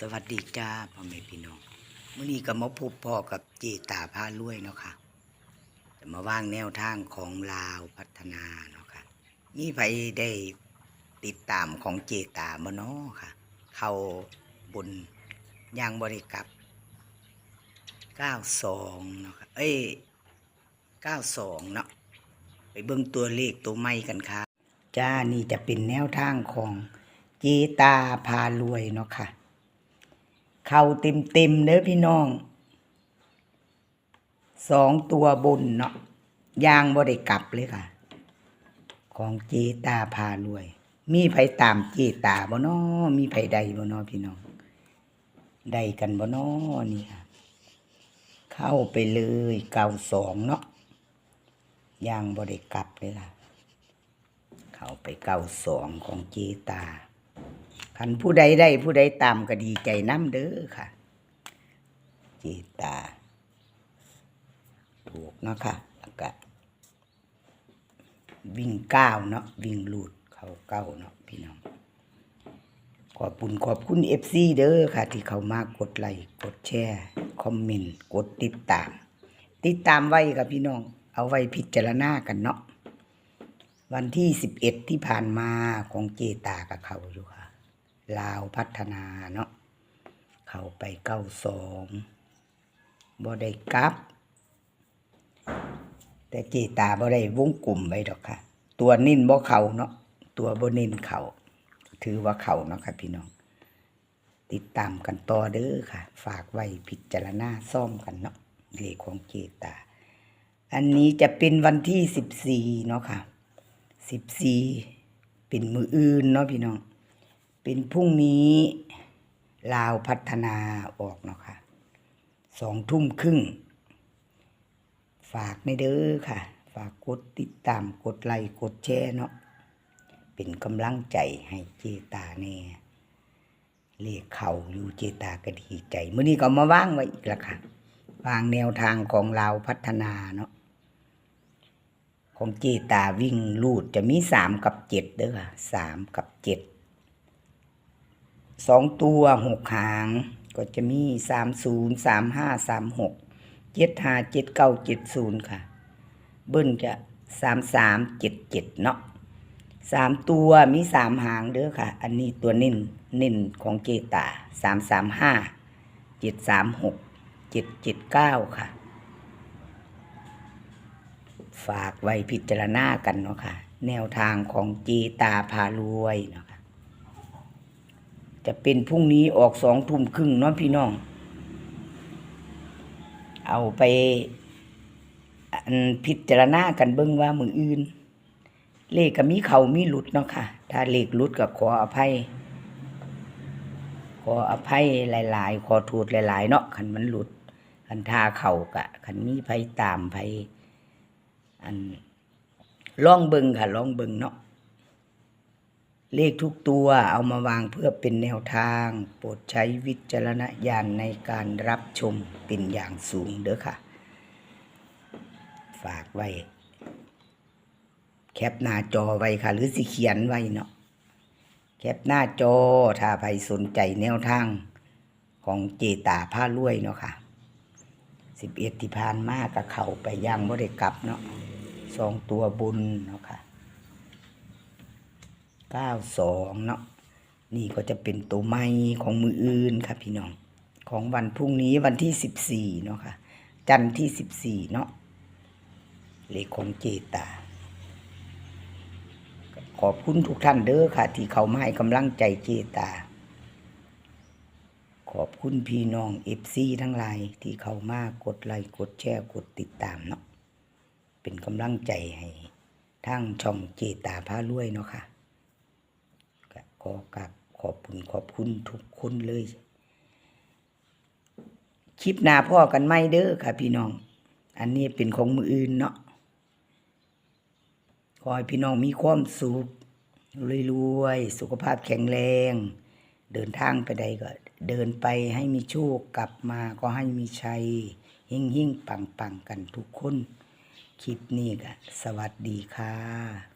สวัสดีจ้าพ่อแม่พี่น้องมื่อนี้ก็มาพบพ่อกับเจตาพาลุ้ยเนาะค่ะจะมาว่างแนวทางของลาวพัฒนาเนาะค่ะนี่ไผได้ติดตามของเจตามาเนาะค่ะ เข้าบนยางบริกรับ92เนาะค่ะเอ้ย92เนาะไปเบิ่งตัวเลขตัวไม่กันค่ะจ้านี่จะเป็นแนวทางของเจตาพารวยเนาะค่ะ เข้าเต็มเต็มๆเด้อพี่น้องสองตัวบนเนาะยางบ่ได้กลับเลยค่ะ ของเจตาพารวย มีไผตามเจตาบ่น้อมีไผใดบ่น้อพี่น้องใดกันบ่น้อนี่ค่ะ เข้าไปเลยเก้าสองเนาะยางบ่ได้กลับเลยค่ะ เข้าไปเก้าสองของเจตา คันผู้ใดได้ผู้ใดตามก็ดีใจน้ำเด้อค่ะเจตา ถูกเนาะค่ะแล้วก็วิ่งก้าวเนาะวิ่งลูดเขาเก้าเนาะพี่น้อง ขอบคุณขอบคุณเอฟซีเด้อค่ะ ที่เขามากดไลค์กดแชร์ คอมเมนต์ กดติดตาม ติดตามไว้ค่ะพี่น้อง เอาไว้พิจารณากันเนาะวันที่สิบเอ็ดที่ผ่านมาของเจตากับเขาอยู่ค่ะ ลาวพัฒนาเนาะเข้าไปเก้าสองบ่ได้กลับ แต่เจตาบ่ได้วงกลุ่มไว้ดอกค่ะ ตัวนิ่นบ่เขาเนาะตัวบ่นิ่นเขาถือว่าเขาเนาะค่ะพี่น้อง ติดตามกันต่อเด้อค่ะ ฝากไว้พิจารณาซ่อมกันเนาะเลขของเจตา อันนี้จะเป็นวันที่สิบสี่เนาะค่ะสิบสี่เป็นมืออื่นเนาะพี่น้อง เป็นพรุ่งนี้ลาวพัฒนาออกเนาะค่ะสองทุ่มครึ่ง ฝากในเด้อค่ะ ฝากกดติดตามกดไลค์กดแชร์เนาะเป็นกำลังใจให้เจตาแน่เรียกเขาอยู่เจตาก็ดีใจเมื่อนี้ก็มาว่างไว้อีกแล้วค่ะวางแนวทางของลาวพัฒนาเนาะของเจตาวิ่งลูดจะมีสามกับเจ็ดเด้อค่ะสามกับเจ็ด สองตัวหกหาง ก็จะมีสามศูนย์สามห้าสามหกเจ็ดห้าเจ็ดเก้าเจ็ดศูนย์ค่ะ เบิ้ลจะสามสามเจ็ดเจ็ดเนาะสามตัวมีสามหางเด้อค่ะ อันนี้ตัวนิ่นนิ่นของเจตาสามสามห้าเจ็ดสามหกเจ็ดเจ็ดเก้าค่ะ ฝากไว้พิจารณากันเนาะค่ะ แนวทางของเจตาพารวยเนาะ จะเป็นพรุ่งนี้ออกสองทุ่มครึ่งเนาะพี่น้อง เอาไปอันพิจารณากันเบิ่งว่ามืออื่น เลขก็มีเขามีหลุดเนาะค่ะ ถ้าเลขหลุดก็ขออภัย ขออภัยหลาย ๆ ขอโทษหลาย ๆ เนาะคันมันหลุดคันทาเข่ากะคันมีไผตามไผอันลองเบิงค่ะลองเบิงเนาะ เลขทุกตัวเอามาวางเพื่อเป็นแนวทาง โปรดใช้วิจารณญาณในการรับชมเป็นอย่างสูงเด้อค่ะ ฝากไว้ แคปหน้าจอไว้ค่ะ หรือสิเขียนไว้เนาะแคปหน้าจอถ้าใครสนใจแนวทาง ของเจตาผ้ารวยเนาะค่ะสิบเอ็ดที่ผ่านมากับเขาไปย่างบ่ได้กลับเนาะสองตัวบุญเนาะค่ะ เก้าสองเนาะนี่ก็จะเป็นตัวไม้ของมืออื่นค่ะพี่น้อง ของวันพรุ่งนี้วันที่สิบสี่เนาะค่ะ จันทร์ที่สิบสี่เนาะเลขของเจตา ขอบคุณทุกท่านเด้อค่ะ ที่เขามาให้กำลังใจเจตา ขอบคุณพี่น้องเอฟซีทั้งหลายที่เข้ามากดไลค์กดแชร์กดติดตามเนาะเป็นกำลังใจให้ทั้งช่องเจตาพารวยเนาะค่ะ อกับขอบคุณขอบคุณทุกคนเลย คลิปหน้าพ่อกันไม่เด้อค่ะพี่น้อง อันนี้เป็นของมืออื่นเนาะขอให้พี่น้องมีความสุขรวยๆสุขภาพแข็งแรง เดินทางไปใดก็เดินไปให้มีโชคกลับมาก็ให้มีชัยหิ่งหิ่งปังปังกันทุกคน คลิปนี้ก็สวัสดีค่ะ